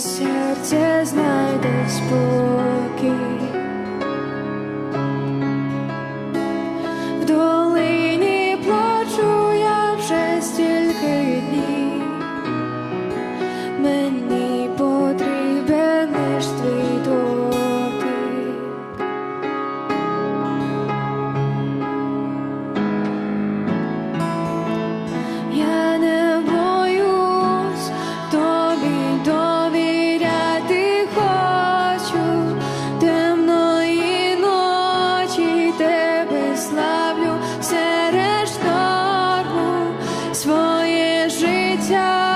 серце знайде спокій. 睡觉。